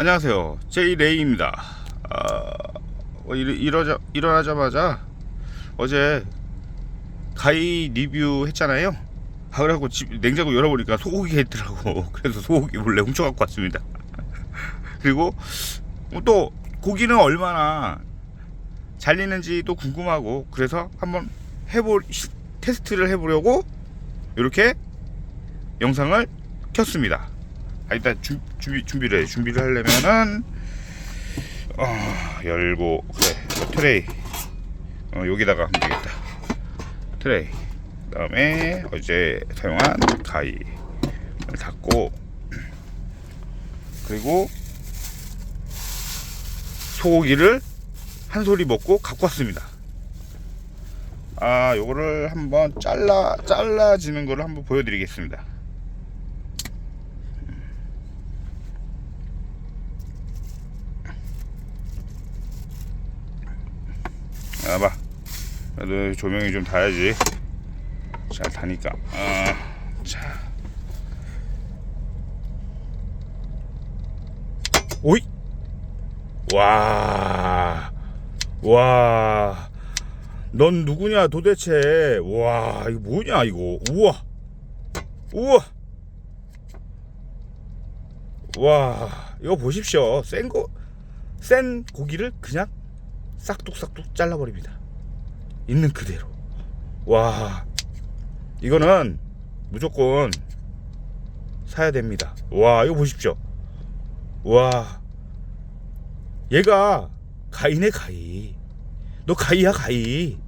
안녕하세요. 제이레이입니다. 아, 어, 일, 일어 자, 일어나자마자 어제 가위 리뷰 했잖아요. 아, 그래갖고 집 냉장고 열어보니까 소고기가 있더라고. 그래서 소고기 몰래 훔쳐갖고 왔습니다. 그리고 뭐또 고기는 얼마나 잘리는지도 궁금하고 그래서 한번 해볼 시- 테스트를 해보려고 이렇게 영상을 켰습니다. 아, 일단 준, 준비 준비를 해. 준비를 하려면은 어, 열고 그래 뭐 트레이 어, 여기다가 하면 되겠다. 트레이 그 다음에 어제 사용한 가위를 닫고 그리고 소고기를 한 소리 먹고 갖고 왔습니다. 아, 요거를 한번 잘라 잘라지는 거를 한번 보여드리겠습니다. 아, 봐. 그래도 조명이 좀 닿아야지. 잘 다니까. 아, 자. 오이. 와. 와. 넌 누구냐 도대체. 와, 이거 뭐냐 이거. 우와. 우와. 와, 이거 보십시오. 센 거, 센 고기를 그냥 싹둑싹둑 잘라버립니다. 있는 그대로. 와, 이거는 무조건 사야 됩니다. 와, 이거 보십시오. 와, 얘가 가이네 가이. 너 가이야 가이.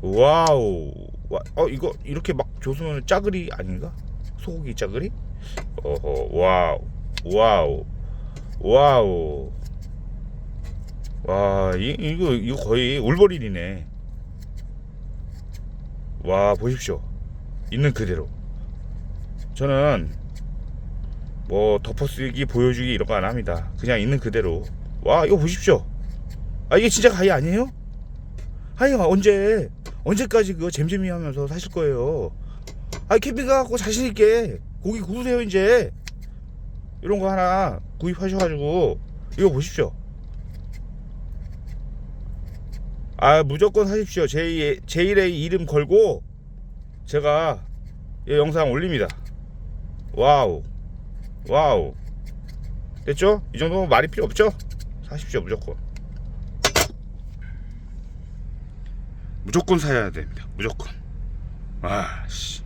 와우. 와, 어 이거 이렇게 막 줘서면 짜글이 아닌가? 소고기 짜글이? 어허, 와우, 와우, 와우. 와, 이, 이거 이거 거의 울버린이네. 와, 보십시오. 있는 그대로. 저는 뭐 덮어쓰기 보여주기 이런 거 안 합니다. 그냥 있는 그대로. 와, 이거 보십시오. 아 이게 진짜 가위 아니에요? 하이가 언제 언제까지 그거 잼잼이 하면서 사실 거예요? 아 캠핑 가갖고 자신 있게 고기 구우세요 이제 이런 거 하나 구입하셔가지고 이거 보십시오. 아 무조건 사십시오. 제 제일의 이름 걸고 제가 이 영상 올립니다. 와우 와우 됐죠? 이 정도면 말이 필요 없죠? 사십시오 무조건. 무조건 사야 됩니다. 무조건. 아, 씨.